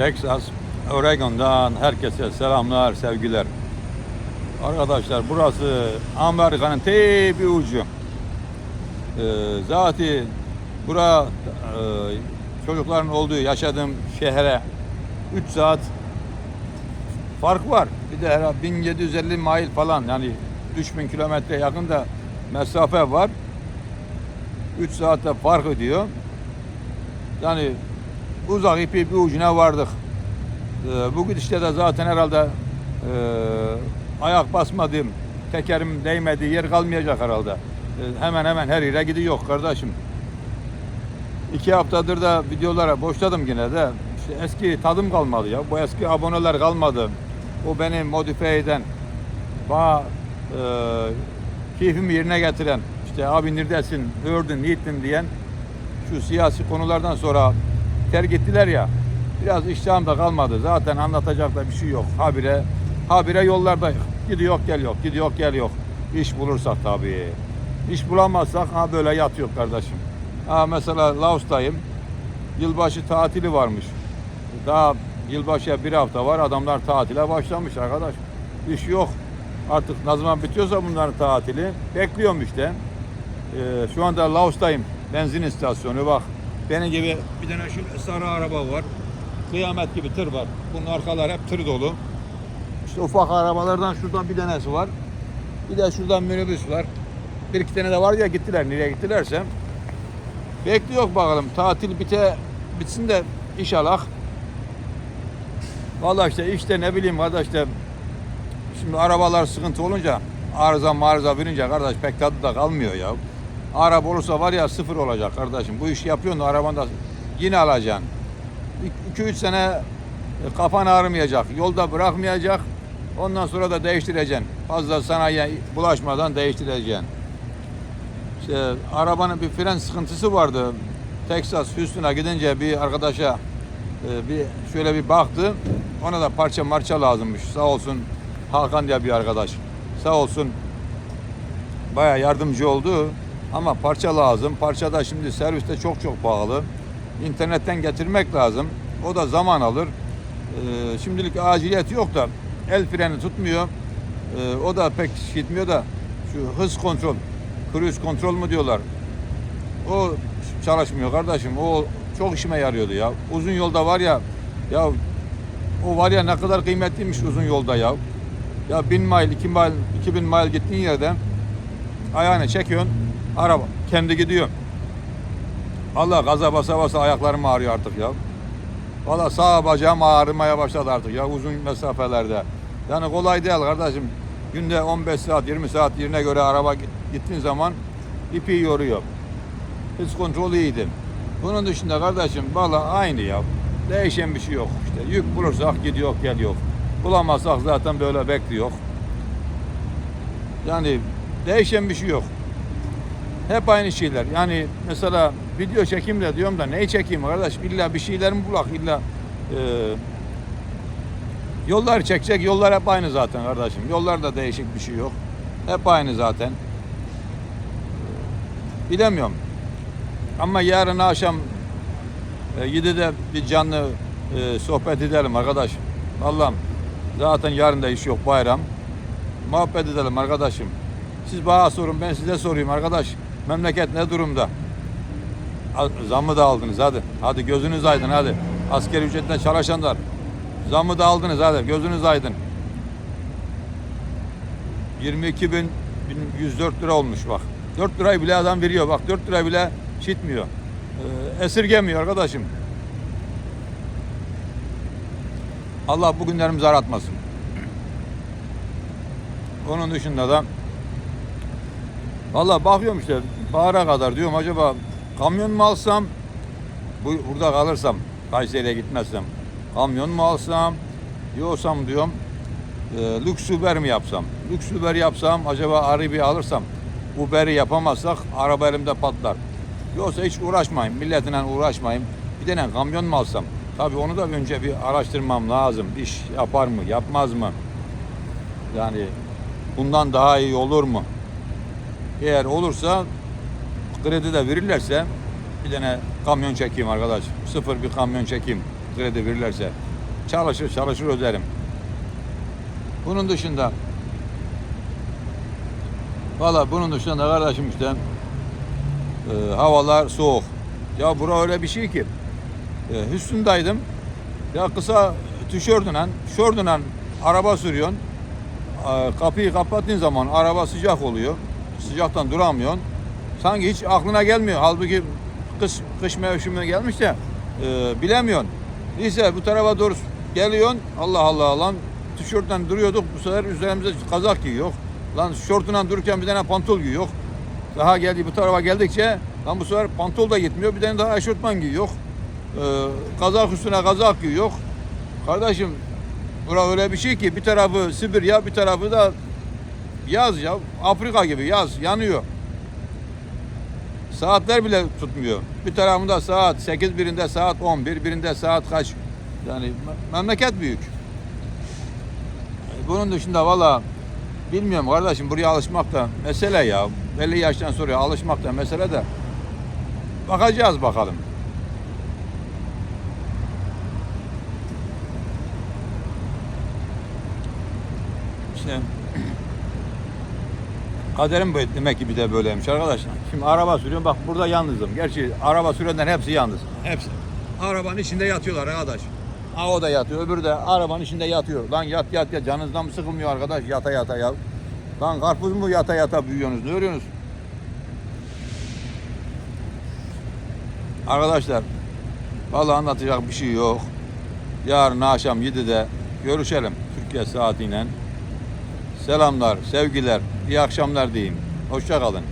Texas, Oregon'dan herkese selamlar, sevgiler. Arkadaşlar burası Amerika'nın te bir ucu. Ee, zaten bura e, çocukların olduğu yaşadığım şehre 3 saat fark var. Bir de herhalde 1750 mil falan yani 3000 kilometre yakında mesafe var. 3 saatte fark ediyor. Yani uzak ipi bir ucuna vardık. Ee, bu gidişte de zaten herhalde e, ayak basmadığım, tekerim değmediği yer kalmayacak herhalde. Ee, hemen hemen her yere gidiyor kardeşim. İki haftadır da videolara boşladım yine de. İşte eski tadım kalmadı ya. Bu eski aboneler kalmadı. O beni modifiye eden, bana e, keyfimi yerine getiren, işte abi neredesin, ördün, niyettin diyen şu siyasi konulardan sonra terk ettiler ya. Biraz iştahım da kalmadı. Zaten anlatacak da bir şey yok. Habire habire yollardayız. Gidiyor gel yok, gidiyor gel yok. İş bulursak tabii. İş bulamazsak ha böyle yatıyor kardeşim. Ha mesela Laos'tayım. Yılbaşı tatili varmış. Daha yılbaşıya bir hafta var. Adamlar tatile başlamış arkadaş. İş yok. Artık ne zaman bitiyorsa bunların tatili. Bekliyorum işte. Ee, şu anda Laos'tayım. Benzin istasyonu bak. Benim gibi bir tane şu sarı araba var. Kıyamet gibi tır var. Bunun arkalar hep tır dolu. İşte ufak arabalardan şuradan bir tanesi var. Bir de şuradan minibüs var. Bir iki tane de var ya gittiler. Nereye gittilerse. Bekliyor bakalım. Tatil bite bitsin de inşallah. Vallahi işte işte ne bileyim kardeş işte şimdi arabalar sıkıntı olunca arıza marıza verince kardeş pek tadı da kalmıyor ya. Araba olursa var ya sıfır olacak kardeşim. Bu işi yapıyorsun da arabanı da yine alacaksın. 2-3 sene e, kafan ağrımayacak. Yolda bırakmayacak. Ondan sonra da değiştireceksin. Fazla sanayiye bulaşmadan değiştireceksin. İşte arabanın bir fren sıkıntısı vardı. Texas Houston'a gidince bir arkadaşa e, bir şöyle bir baktı. Ona da parça marça lazımmış. Sağ olsun Hakan diye bir arkadaş. Sağ olsun baya yardımcı oldu. Ama parça lazım. Parça da şimdi serviste çok çok pahalı. İnternetten getirmek lazım. O da zaman alır. Ee, şimdilik aciliyet yok da el freni tutmuyor. Ee, o da pek gitmiyor da şu hız kontrol, cruise kontrol mu diyorlar. O çalışmıyor kardeşim. O çok işime yarıyordu ya. Uzun yolda var ya ya o var ya ne kadar kıymetliymiş uzun yolda ya. Ya bin mil, iki mil, iki bin mil gittiğin yerde ayağını çekiyorsun. Araba kendi gidiyor. Allah gaza basa basa ayaklarım ağrıyor artık ya. Valla sağ bacağım ağrımaya başladı artık ya uzun mesafelerde. Yani kolay değil kardeşim. Günde 15 saat 20 saat yerine göre araba git- gittiğin zaman ipi yoruyor. Hız kontrolü iyiydi. Bunun dışında kardeşim valla aynı ya. Değişen bir şey yok işte. Yük bulursak gidiyor geliyor. Bulamazsak zaten böyle bekliyor. Yani değişen bir şey yok. Hep aynı şeyler. Yani mesela video çekeyim de diyorum da neyi çekeyim arkadaş? İlla bir şeyler mi bulak? İlla e, yollar çekecek. Yollar hep aynı zaten kardeşim. Yollarda değişik bir şey yok. Hep aynı zaten. Bilemiyorum. Ama yarın akşam e, 7'de bir canlı e, sohbet edelim arkadaş. Allah'ım zaten yarın da iş yok bayram. Muhabbet edelim arkadaşım. Siz bana sorun ben size sorayım arkadaş. Memleket ne durumda? Zammı da aldınız hadi. Hadi gözünüz aydın hadi. Asker ücretine çalışanlar. Zammı da aldınız hadi gözünüz aydın. 22 bin 104 lira olmuş bak. 4 lirayı bile adam veriyor bak 4 lira bile şitmiyor. Ee, esirgemiyor arkadaşım. Allah bu günlerimizi aratmasın. Onun dışında da Valla bakıyorum işte bahara kadar diyorum acaba kamyon mu alsam bu burada kalırsam Kayseri'ye gitmezsem kamyon mu alsam yoksam diyorum e, lüks Uber mi yapsam? Lüks Uber yapsam acaba arabayı alırsam Uber'i yapamazsak araba elimde patlar. Yoksa hiç uğraşmayayım milletine uğraşmayayım bir tane kamyon mu alsam? Tabi onu da önce bir araştırmam lazım iş yapar mı yapmaz mı? Yani bundan daha iyi olur mu? Eğer olursa kredi de verirlerse bir tane kamyon çekeyim arkadaş. Sıfır bir kamyon çekeyim kredi verirlerse. çalışır çalışır öderim. Bunun dışında Valla bunun dışında kardeşim işte e, havalar soğuk. Ya bura öyle bir şey ki e, Hüsnü'ndaydım. Ya kısa tişörtüyle, şortüyle araba sürüyorsun. E, kapıyı kapattığın zaman araba sıcak oluyor. Sıcaktan duramıyorsun. Sanki hiç aklına gelmiyor. Halbuki kış, kış mevsimi gelmiş de e, bilemiyorsun. Neyse bu tarafa doğru geliyorsun. Allah Allah lan tişörtten duruyorduk. Bu sefer üzerimize kazak giyiyor. Lan şortuna dururken bir tane pantol giyiyor. Daha geldi bu tarafa geldikçe lan bu sefer pantol da gitmiyor. Bir tane daha eşortman giyiyor. Ee, kazak üstüne kazak giyiyor. Kardeşim bura öyle bir şey ki bir tarafı Sibirya bir tarafı da yaz ya. Afrika gibi yaz yanıyor. Saatler bile tutmuyor. Bir tarafında saat 8 birinde saat 11 birinde saat kaç. Yani me- memleket büyük. Bunun dışında valla bilmiyorum kardeşim buraya alışmak da mesele ya. Belli yaştan sonra alışmak da mesele de. Bakacağız bakalım. İşte kaderim bu demek ki bir de böyleymiş arkadaşlar. Şimdi araba sürüyorum bak burada yalnızım. Gerçi araba sürenler hepsi yalnız. Hepsi. Arabanın içinde yatıyorlar arkadaş. Ha o da yatıyor öbürü de arabanın içinde yatıyor. Lan yat yat yat canınızdan mı sıkılmıyor arkadaş yata yata ya. Lan karpuz mu yata yata büyüyorsunuz ne örüyorsunuz? Arkadaşlar vallahi anlatacak bir şey yok. Yarın akşam 7'de görüşelim Türkiye saatiyle. Selamlar, sevgiler, iyi akşamlar diyeyim. Hoşça kalın.